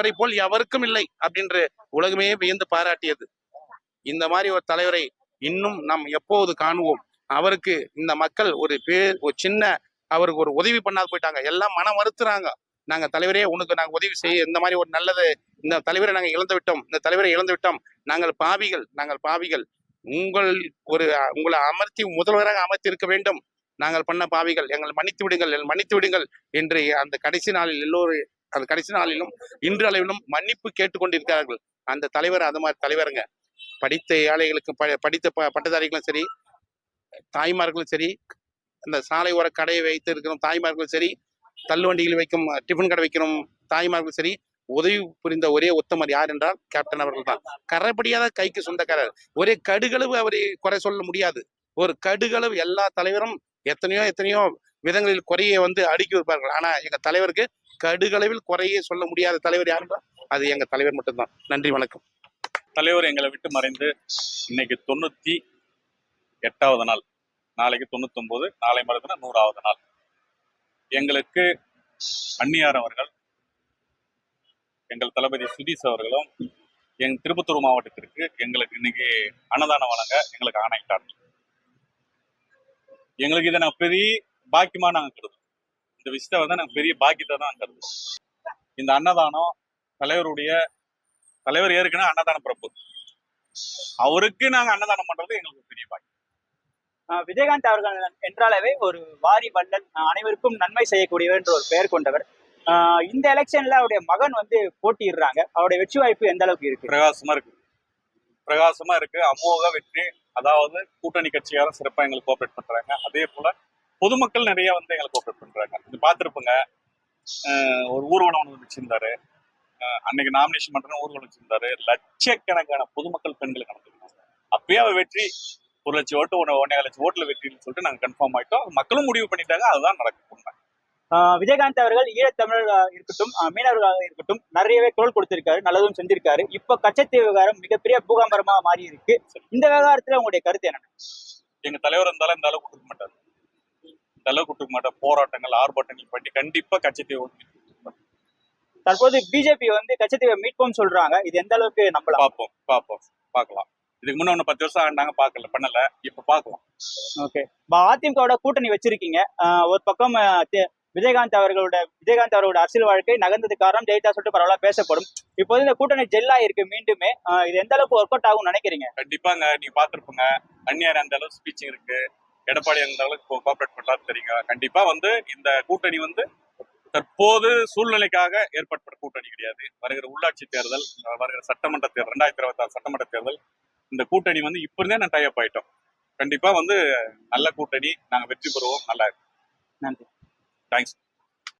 இவரை போல் எவருக்கும் இல்லை அப்படின்று உலகமே வியந்து பாராட்டியது. இந்த மாதிரி ஒரு தலைவரை இன்னும் நாம் எப்போது காணுவோம்? அவருக்கு இந்த மக்கள் ஒரு பேர் ஒரு சின்ன அவருக்கு ஒரு உதவி பண்ணாது போயிட்டாங்க. எல்லாம் மனம் மறுத்துறாங்க. நாங்க தலைவரே உனக்கு நாங்க உதவி செய்ய இந்த மாதிரி ஒரு நல்லது இந்த தலைவரை நாங்க இழந்து விட்டோம் இந்த தலைவரை இழந்து விட்டோம். நாங்கள் பாவிகள் நாங்கள் பாவிகள். உங்கள் ஒரு உங்களை அமர்த்தி முதல்வராக அமர்த்தி இருக்க வேண்டும். நாங்கள் பண்ண பாவிகள். எங்களை மன்னித்து விடுங்கள் மன்னித்து விடுங்கள் என்று அந்த கடைசி நாளில் எல்லோரும் அந்த கடைசி நாளிலும் இன்று அளவிலும் மன்னிப்பு கேட்டுக்கொண்டிருக்கிறார்கள். அந்த தலைவர் அது மாதிரி தலைவருங்க. படித்த ஏழைகளுக்கும் ப- படித்த ப- பட்டதாரிகளும் சரி தாய்மார்களும் சரி இந்த சாலை ஓர கடையை வைத்து இருக்கிற தாய்மார்களும் சரி தள்ளுவண்டிகள் வைக்கும் டிஃபன் கடை வைக்கிறோம் தாய்மார்களும் சரி உதவி புரிந்த ஒரே உத்தமர் யார் என்றால் கேப்டன் அவர்கள் தான். கரைப்படியாத கைக்கு சொந்தக்காரர். ஒரே கடுகளவு அவரை குறை சொல்ல முடியாது. ஒரு கடுகளவு எல்லா தலைவரும் எத்தனையோ எத்தனையோ விதங்களில் குறையை வந்து அடுக்கி வைப்பார்கள். ஆனா எங்க தலைவருக்கு கடுகளவில் குறையே சொல்ல முடியாத தலைவர் யாருன்னா அது எங்க தலைவர் மட்டும்தான். நன்றி வணக்கம். தலைவர் எங்களை விட்டு மறைந்து இன்னைக்கு தொண்ணூத்தி எட்டாவது நாள். நாளைக்கு தொண்ணூத்தொன்பது நாளை மறுதினம் நூறாவது நாள். எங்களுக்கு அந்நியார் அவர்கள் எங்கள் தளபதி சுதீஷ் அவர்களும் எங் திருப்பத்தூர் மாவட்டத்திற்கு எங்களுக்கு இன்னைக்கு அன்னதானம் வழங்க எங்களுக்கு ஆணையிட்டார்கள். எங்களுக்கு இதை நான் பெரிய பாக்கியமா நாங்க கருதுறோம். இந்த விஷயத்தை வந்து நாங்க பெரிய பாக்கியத்தை தான் கருதுறோம். இந்த அன்னதானம் தலைவருடைய தலைவர் ஏற்கனவே அன்னதான பிரபு அவருக்கு நாங்க அன்னதானம் பண்றது எங்களுக்கு பெரிய பாக்கியம். விஜயகாந்த் அவர்கள் என்றாலவே ஒரு வாரி வள்ளல் ஆஹ் அனைவருக்கும் நன்மை செய்யக்கூடியவர் என்ற ஒரு பெயர் கொண்டவர். இந்த எலெக்ஷன்ல அவருடைய மகன் வந்து போட்டியிடுறாங்க. அவருடைய வெற்றி வாய்ப்பு எந்த அளவுக்கு இருக்கு? பிரகாசமா இருக்கு. பிரகாசமா இருக்கு. அமோக வெற்றி. அதாவது கூட்டணி கட்சியாரும் சிறப்பா எங்களுக்கு கோஆபரேட் பண்றாங்க. அதே போல பொதுமக்கள் நிறைய வந்து எங்களுக்கு கோஆபரேட் பண்றாங்க. இது பார்த்துருப்போங்க. ஒரு ஊர்வலம் ஒன்று வச்சிருந்தாரு. அன்னைக்கு நாமினேஷன் பண்ற ஊர்வலம் வச்சிருந்தாரு. லட்சக்கணக்கான பொதுமக்கள் பெண்கள் கலந்துருக்காங்க அப்பயே அவர் வெற்றி ஒரு லட்சம் ஓட்டு ஒன்று ஒன்றே லட்சம் ஓட்டுல வெற்றின்னு சொல்லிட்டு நாங்க கன்ஃபார்ம் ஆயிட்டோம். மக்களும் முடிவு பண்ணிட்டாங்க. அதுதான் நடக்கும் விஜயகாந்த் அவர்கள் ஈழத்தமிழர்களாக இருக்கட்டும் மீனவர்களாக இருக்கட்டும் நிறையவே தோல் கொடுத்திருக்காரு நல்லதும் செஞ்சிருக்காரு. இப்ப கச்சத்தீவு விவகாரம் மிகப்பெரிய பூகம்பரமா மாறி இருக்கு இந்த விவகாரத்துல உங்களுடைய கருத்து என்ன? எங்க தலைவர் இருந்தாலும் இந்த அளவுக்கு கொடுக்க மாட்டார். இந்த அளவுக்கு மாட்டார் போராட்டங்கள் ஆர்ப்பாட்டங்கள் பண்ணி கண்டிப்பா கட்சித்தை தற்போது பிஜேபி வந்து கச்சத்தீவை மீட்போம் சொல்றாங்க. இது எந்த அளவுக்கு நம்பலாம்? பார்ப்போம் பார்ப்போம் பார்க்கலாம். இதுக்கு முன்ன ஒன்று பத்து வருஷம் ஆண்டாங்க பார்க்கல பண்ணல. இப்ப பார்க்கலாம். ஓகே அதிமுகவோட கூட்டணி வச்சிருக்கீங்க. ஒரு பக்கம் விஜயகாந்த் அவர்களோட விஜயகாந்த் அவரோட அரசியல் வாழ்க்கை நகர்ந்தது காரணம் ஜெயித்தா சொல்லிட்டு பரவாயில்ல பேசப்படும். இப்போது இந்த கூட்டணி ஜெல்லா இருக்கு மீண்டுமே. இது எந்த அளவுக்கு ஒர்க் அவுட் ஆகும் நினைக்கிறீங்க? கண்டிப்பாங்க நீங்க பார்த்திருப்பீங்க. அந்நியார் அந்த அளவுக்கு ஸ்பீச்சிங் இருக்கு. எடப்பாடி அந்த அளவுக்கு கோஆபரேட் பண்ணாரு தெரியுங்க. கண்டிப்பா வந்து இந்த கூட்டணி வந்து தற்போது சூழ்நிலைக்காக ஏற்பட்ட கூட்டணி கிடையாது. வருகிற உள்ளாட்சி தேர்தல் வருகிற சட்டமன்ற தேர்தல் ரெண்டாயிரத்தி இருபத்தி ஆறு சட்டமன்ற தேர்தல் இந்த கூட்டணி வந்து இப்ப இருந்தே நான் டைப் ஆயிட்டோம். கண்டிப்பா வந்து நல்ல கூட்டணி நாங்க வெற்றி பெறுவோம். நல்லா நன்றி. தேங்க்ஸ்